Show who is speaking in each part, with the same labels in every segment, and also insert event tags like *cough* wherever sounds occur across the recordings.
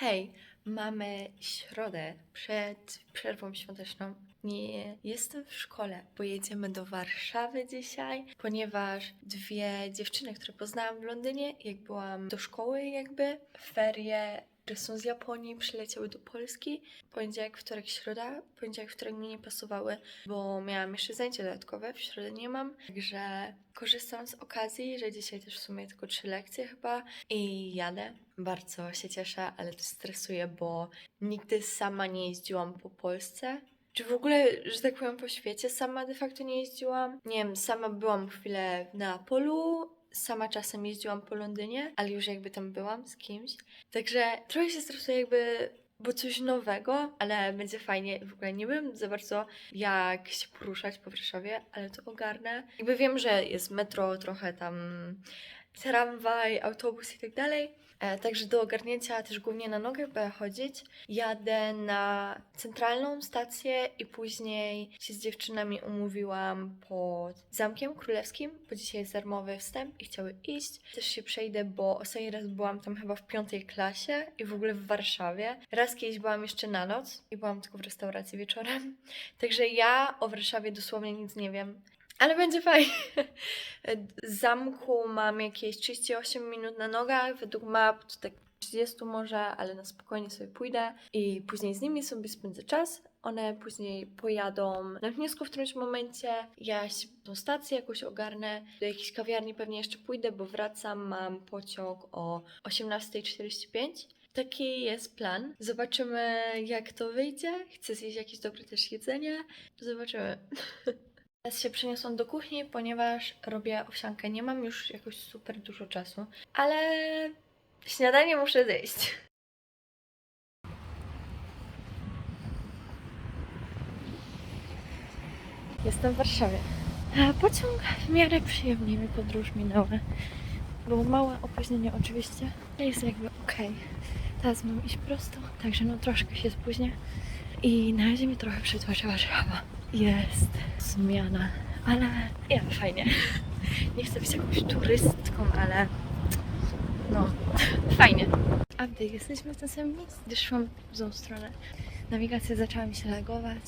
Speaker 1: Hej, mamy środę przed przerwą świąteczną. Nie jestem w szkole, bo jedziemy do Warszawy dzisiaj, ponieważ dwie dziewczyny, które poznałam w Londynie, jak byłam do szkoły jakby, ferie, które są z Japonii, przyleciały do Polski. Poniedziałek, wtorek, środa. Poniedziałek, wtorek mi nie pasowały, bo miałam jeszcze zajęcia dodatkowe, w środę nie mam. Także korzystam z okazji, że dzisiaj też w sumie tylko trzy lekcje chyba i jadę. Bardzo się cieszę, ale też stresuję, bo nigdy sama nie jeździłam po Polsce. Czy w ogóle, że tak powiem, po świecie sama de facto nie jeździłam? Nie wiem, sama byłam chwilę na polu, sama czasem jeździłam po Londynie, ale już jakby tam byłam z kimś. Także trochę się stresuję jakby, bo coś nowego, ale będzie fajnie. W ogóle nie wiem za bardzo jak się poruszać po Warszawie, ale to ogarnę. Jakby wiem, że jest metro, trochę tam tramwaj, autobus i tak dalej. E, Także do ogarnięcia też głównie na nogę będę chodzić. Jadę na centralną stację i później się z dziewczynami umówiłam pod Zamkiem Królewskim, bo dzisiaj jest darmowy wstęp i chciały iść. Też się przejdę, bo ostatni raz byłam tam chyba w piątej klasie i w ogóle w Warszawie. Raz kiedyś byłam jeszcze na noc i byłam tylko w restauracji wieczorem. *laughs* Także ja o Warszawie dosłownie nic nie wiem. Ale będzie fajnie. Z zamku mam jakieś 38 minut na nogach, według map to tak 30 może, ale na spokojnie sobie pójdę i później z nimi sobie spędzę czas. One później pojadą na wniosku w którymś momencie. Ja się tą stację jakoś ogarnę. Do jakiejś kawiarni pewnie jeszcze pójdę, bo wracam. Mam pociąg o 18.45. Taki jest plan. Zobaczymy, jak to wyjdzie. Chcę zjeść jakieś dobre też jedzenie. Zobaczymy. *laughs* Teraz się przeniosłam do kuchni, ponieważ robię owsiankę. Nie mam już jakoś super dużo czasu, ale śniadanie muszę zjeść. Jestem w Warszawie. A pociąg w miarę przyjemnie mi podróż minęła. Było małe opóźnienie oczywiście, ale jest jakby okej. Teraz mam iść prosto, także no troszkę się spóźnię. I na razie mi trochę przytłacza Warszawa. Jest zmiana, ale ja fajnie. Nie chcę być jakąś turystką, ale no, fajnie. Update, jesteśmy w tym samym miejscu, gdy szłam w złą stronę. Nawigacja zaczęła mi się lagować,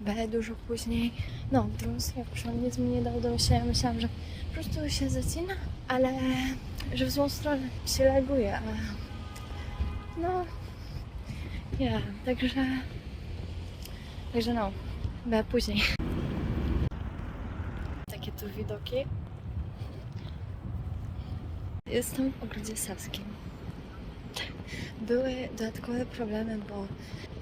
Speaker 1: B dużo później. No, w drugą stronę poszłam, nic mi nie dało do myślenia. Myślałam, że po prostu się zacina, ale że w złą stronę się laguje, a no, ja, także Także no, później. Takie tu widoki. Jestem w ogrodzie saskim. Były dodatkowe problemy, bo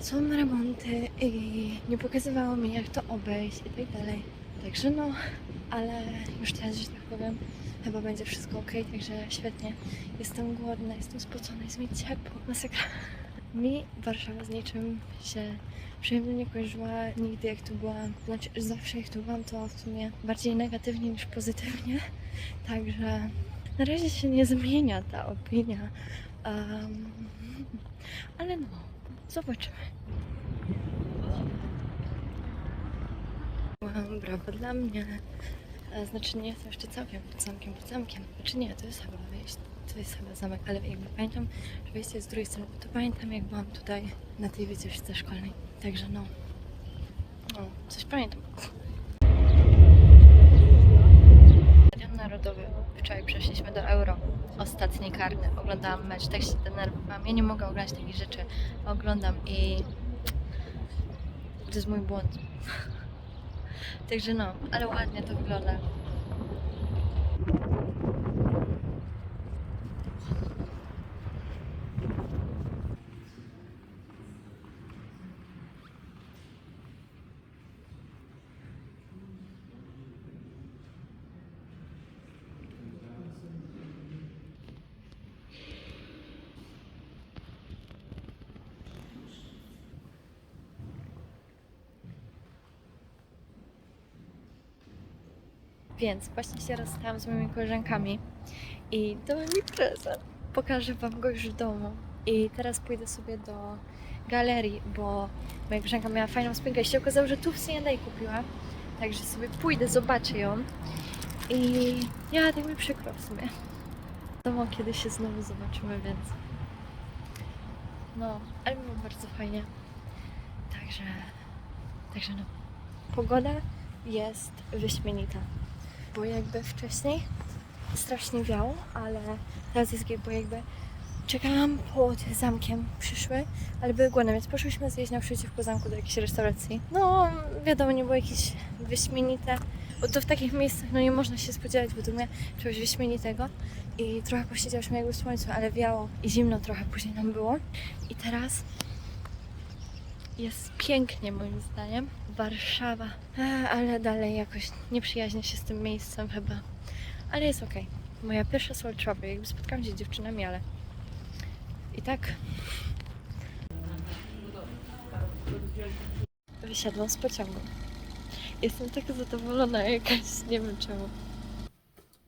Speaker 1: są remonty i nie pokazywało mi jak to obejść i tak dalej. Także no, ale już teraz, że tak powiem, chyba będzie wszystko ok, także świetnie. Jestem głodna, jestem spocona, jest mi ciepło, masakra. Mi Warszawa z niczym się przyjemnie nie kojarzyła nigdy jak tu byłam. Znaczy zawsze jak tu byłam to w sumie bardziej negatywnie niż pozytywnie. *laughs* Także na razie się nie zmienia ta opinia. Em, ale no, zobaczymy. Brawo dla mnie. E, Znaczy nie jestem jeszcze całkiem pod zamkiem, pod zamkiem. Znaczy nie, to jest chyba. To jest chyba zamek, ale jakby pamiętam, że wyjście jest z drugiej strony. To pamiętam jak byłam tutaj na tej wycieczce szkolnej. Także no, no coś pamiętam. Stadion Narodowy. Wczoraj przeszliśmy do Euro. Ostatni karny. Oglądałam mecz, tak się denerwowałam. Ja nie mogę oglądać takich rzeczy. Oglądam i to jest mój błąd. Także no, ale ładnie to wygląda. Więc właśnie się rozstałam z moimi koleżankami i dałem mi prezent. Pokażę Wam go już w domu. I teraz pójdę sobie do galerii, bo moja koleżanka miała fajną spinkę i się okazało, że tu w C&A kupiła. Także sobie pójdę, zobaczę ją. I ja tak mi przykro w sumie. Wiadomo, kiedy się znowu zobaczymy, więc No, ale było bardzo fajnie. Także, także no. Pogoda jest wyśmienita. Bo jakby wcześniej strasznie wiało, ale teraz jest gej, bo jakby czekałam pod zamkiem, przyszły, ale były głodne, więc poszłyśmy zjeść naprzeciwko zamku do jakiejś restauracji. No, wiadomo, nie było jakieś wyśmienite, bo to w takich miejscach no nie można się spodziewać według mnie czegoś wyśmienitego. I trochę posiedziałyśmy jakby w słońcu, ale wiało i zimno trochę później nam było. I teraz jest pięknie moim zdaniem. Warszawa, ale dalej jakoś nie przyjaźnię się z tym miejscem chyba. Ale jest okej. Moja pierwsza soul jakby spotkałam się z dziewczynami, ale i tak wysiadłam z pociągu. Jestem tak zadowolona jakaś, nie wiem czemu.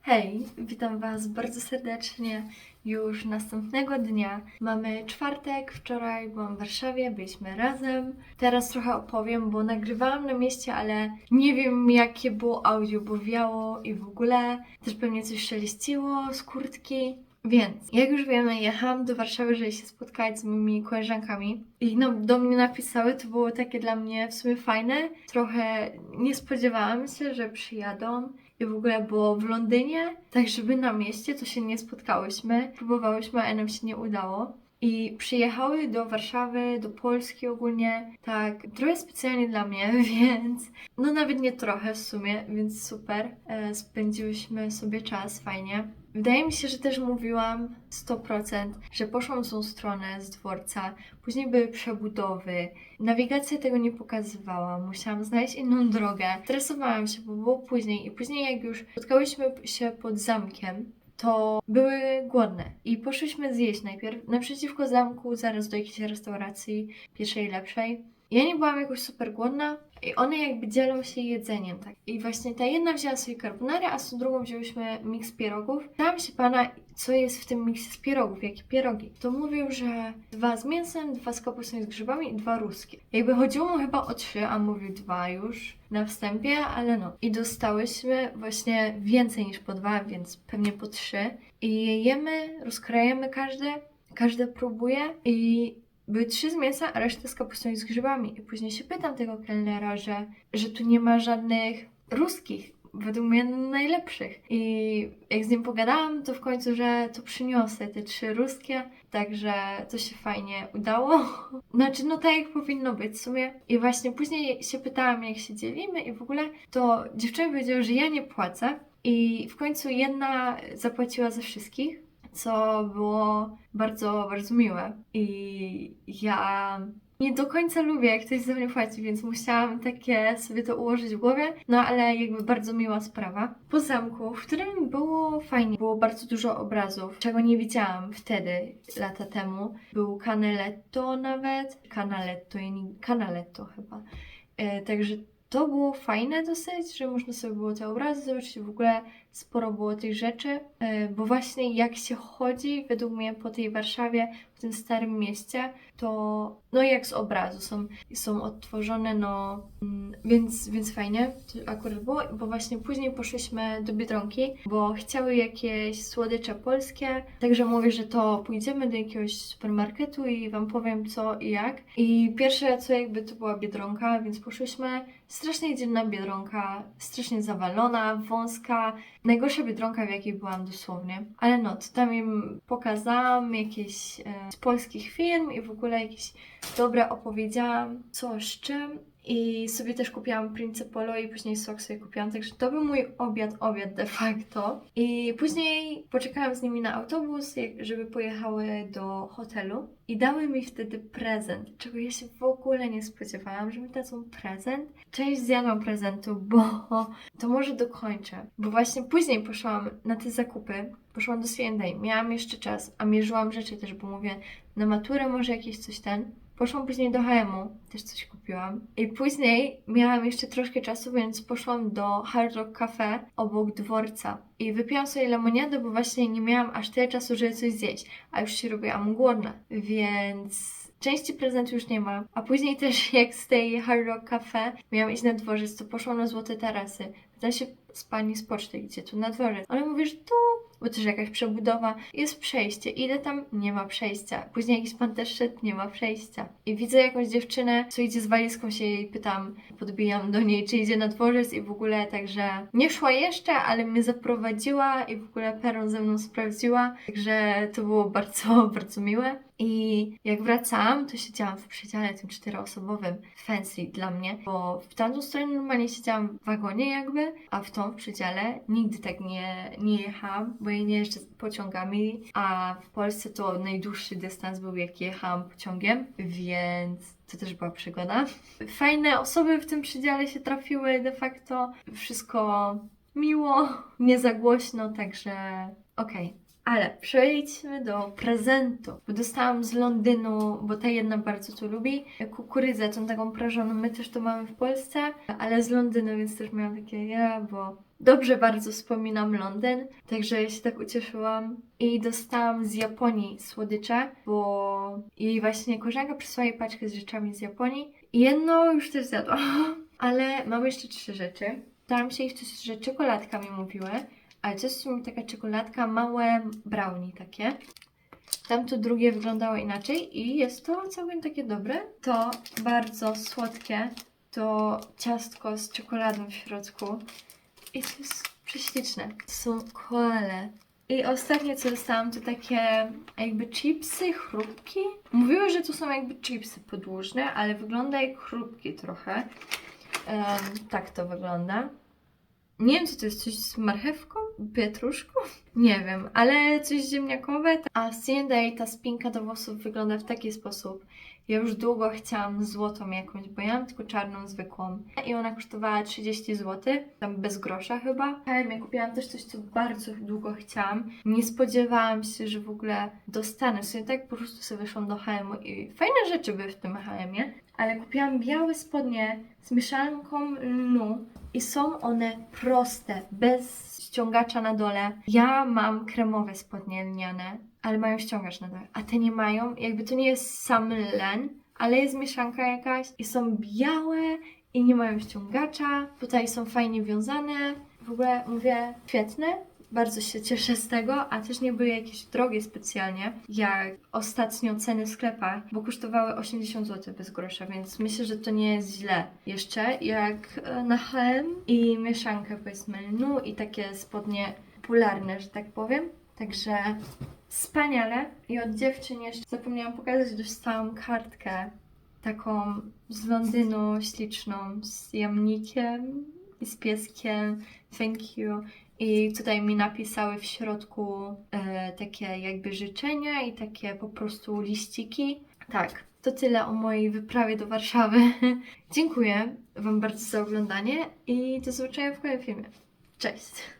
Speaker 1: Hej, witam Was bardzo serdecznie już następnego dnia. Mamy czwartek, wczoraj byłam w Warszawie, byliśmy razem. Teraz trochę opowiem, bo nagrywałam na mieście, ale nie wiem jakie było audio, bo wiało i w ogóle też pewnie coś szeleściło z kurtki. Więc, jak już wiemy, jechałam do Warszawy, żeby się spotkać z moimi koleżankami. I no, do mnie napisały, to było takie dla mnie w sumie fajne. Trochę nie spodziewałam się, że przyjadą i w ogóle było w Londynie, tak żeby na mieście to się nie spotkałyśmy. Próbowałyśmy, ale nam się nie udało. I przyjechały do Warszawy, do Polski ogólnie, tak trochę specjalnie dla mnie, *laughs* więc no nawet nie trochę w sumie, więc super. E, spędziłyśmy sobie czas, fajnie. Wydaje mi się, że też mówiłam 100%, że poszłam w tą stronę z dworca, później były przebudowy, nawigacja tego nie pokazywała, musiałam znaleźć inną drogę. Stresowałam się, bo było później i później jak już spotkałyśmy się pod zamkiem, to były głodne i poszłyśmy zjeść najpierw naprzeciwko zamku, zaraz do jakiejś restauracji, pierwszej lepszej. Ja nie byłam jakoś super głodna i one jakby dzielą się jedzeniem, tak. I właśnie ta jedna wzięła sobie carbonarę, a z drugą wzięłyśmy miks pierogów. Pytałam się pana, co jest w tym miksie z pierogów, jakie pierogi. To mówił, że dwa z mięsem, dwa z kapustą i z grzybami i dwa ruskie. Jakby chodziło mu chyba o trzy, a mówił dwa już na wstępie, ale no. I dostałyśmy właśnie więcej niż po dwa, więc pewnie po trzy. I je jemy, rozkrajamy każde, każde próbuje i były trzy z mięsa, a resztę z kapustą i z grzybami. I później się pytam tego kelnera, że, że tu nie ma żadnych ruskich, według mnie najlepszych. I jak z nim pogadałam, to w końcu, że to przyniosę te trzy ruskie, także to się fajnie udało. *laughs* Znaczy, no tak jak powinno być w sumie. I właśnie później się pytałam, jak się dzielimy i w ogóle, to dziewczyny powiedziały, że ja nie płacę. I w końcu jedna zapłaciła za wszystkich, co było bardzo, bardzo miłe. I ja nie do końca lubię, jak ktoś za mnie płaci, więc musiałam takie sobie to ułożyć w głowie. No ale jakby bardzo miła sprawa. Po zamku, w którym było fajnie, było bardzo dużo obrazów, czego nie widziałam wtedy, lata temu. Był Canaletto nawet, Canaletto, Canaletto chyba. E, także to było fajne dosyć, że można sobie było te obrazy zobaczyć, w ogóle sporo było tych rzeczy, e, bo właśnie jak się chodzi, według mnie po tej Warszawie, w tym starym mieście, to no jak z obrazu są, są odtworzone, no mm, więc, więc fajnie to akurat było, bo właśnie później poszliśmy do Biedronki, bo chciały jakieś słodycze polskie, także mówię, że to pójdziemy do jakiegoś supermarketu i Wam powiem co i jak. I pierwsze co jakby to była Biedronka, więc poszliśmy, strasznie dziwna Biedronka, strasznie zawalona, wąska, najgorsza Biedronka w jakiej byłam dosłownie, ale no, to tam im pokazałam jakieś e, z polskich firm i w ogóle jakieś dobre opowiedziałam, co z czym. I sobie też kupiłam Prince Polo i później sok sobie kupiłam, także to był mój obiad, obiad de facto. I później poczekałam z nimi na autobus, żeby pojechały do hotelu i dały mi wtedy prezent, czego ja się w ogóle nie spodziewałam, że mi dadzą prezent. Część zjadłam prezentu, bo *laughs* to może dokończę, bo właśnie później poszłam na te zakupy, poszłam do C&A, miałam jeszcze czas, a mierzyłam rzeczy też, bo mówię, na maturę może jakieś coś ten. Poszłam później do H&M-u, też coś kupiłam. I później miałam jeszcze troszkę czasu, więc poszłam do Hard Rock Cafe obok dworca. I wypiłam sobie lemoniadę, bo właśnie nie miałam aż tyle czasu, żeby coś zjeść. A już się robiłam głodna, więc... Części prezentu już nie ma. A później też *laughs* jak z tej Hard Rock Cafe miałam iść na dworzec, to poszłam na Złote Tarasy. Pytam się z pani z poczty, gdzie tu na dworzec. Ona mówi, że tu bo też jakaś przebudowa. Jest przejście, idę tam, nie ma przejścia. Później jakiś pan też szedł, nie ma przejścia. I widzę jakąś dziewczynę, co idzie z walizką, się jej pytam, podbijam do niej, czy idzie na dworzec i w ogóle, także nie szła jeszcze, ale mnie zaprowadziła i w ogóle peron ze mną sprawdziła, także to było bardzo, *laughs* bardzo miłe. I jak wracałam, to siedziałam w przedziale tym czteroosobowym, fancy dla mnie, bo w tamtą stronę normalnie siedziałam w wagonie jakby, a w tą w przedziale nigdy tak nie, nie jechałam, bo ja nie jeżdżę pociągami, a w Polsce to najdłuższy dystans był jak jechałam pociągiem, więc to też była przygoda. Fajne osoby w tym przedziale się trafiły de facto, wszystko miło, nie za głośno, także okej. Ale przejdźmy do prezentu, dostałam z Londynu, bo ta jedna bardzo to lubi, kukurydzę, tą taką prażoną, my też to mamy w Polsce, ale z Londynu, więc też miałam takie ja, bo dobrze bardzo wspominam Londyn, także ja się tak ucieszyłam. I dostałam z Japonii słodycze, bo jej właśnie koleżanka przysłała jej paczkę z rzeczami z Japonii. I jedno już też zjadłam, *laughs* ale mam jeszcze trzy rzeczy. Staram się ich coś, że czekoladka mi mówiły, ale to jest w sumie taka czekoladka, małe brownie takie. Tamto drugie wyglądało inaczej i jest to całkiem takie dobre. To bardzo słodkie, to ciastko z czekoladą w środku i to jest prześliczne. To są koale. I ostatnie co dostałam to takie jakby chipsy, chrupki. Mówiły, że to są jakby chipsy podłużne, ale wygląda jak chrupki trochę. Em, tak to wygląda. Nie wiem, co to jest, coś z marchewką? Pietruszką? *laughs* Nie wiem, ale coś ziemniakowe. A C&A, ta spinka do włosów wygląda w taki sposób. Ja już długo chciałam złotą jakąś, bo ja mam tylko czarną, zwykłą. I ona kosztowała 30 zł, tam bez grosza chyba. Ja kupiłam też coś, co bardzo długo chciałam. Nie spodziewałam się, że w ogóle dostanę. Sobie tak po prostu sobie wyszłam do H&M i fajne rzeczy były w tym H&M-ie. Ale kupiłam białe spodnie z mieszanką lnu i są one proste, bez ściągacza na dole. Ja mam kremowe spodnie lniane, ale mają ściągacz na dole, a te nie mają. Jakby to nie jest sam len, ale jest mieszanka jakaś i są białe i nie mają ściągacza. Tutaj są fajnie wiązane. W ogóle mówię, świetne. Bardzo się cieszę z tego, a też nie były jakieś drogie specjalnie, jak ostatnio ceny w sklepach, bo kosztowały 80 zł bez grosza, więc myślę, że to nie jest źle. Jeszcze jak e, na H&M i mieszankę powiedzmy lnu i takie spodnie popularne, że tak powiem. Także wspaniale. I od dziewczyn jeszcze zapomniałam pokazać, dostałam kartkę taką z Londynu śliczną, z jamnikiem i z pieskiem. Thank you. I tutaj mi napisały w środku e, takie jakby życzenia i takie po prostu liściki. Tak, to tyle o mojej wyprawie do Warszawy. *laughs* Dziękuję Wam bardzo za oglądanie i do zobaczenia w kolejnym filmie. Cześć!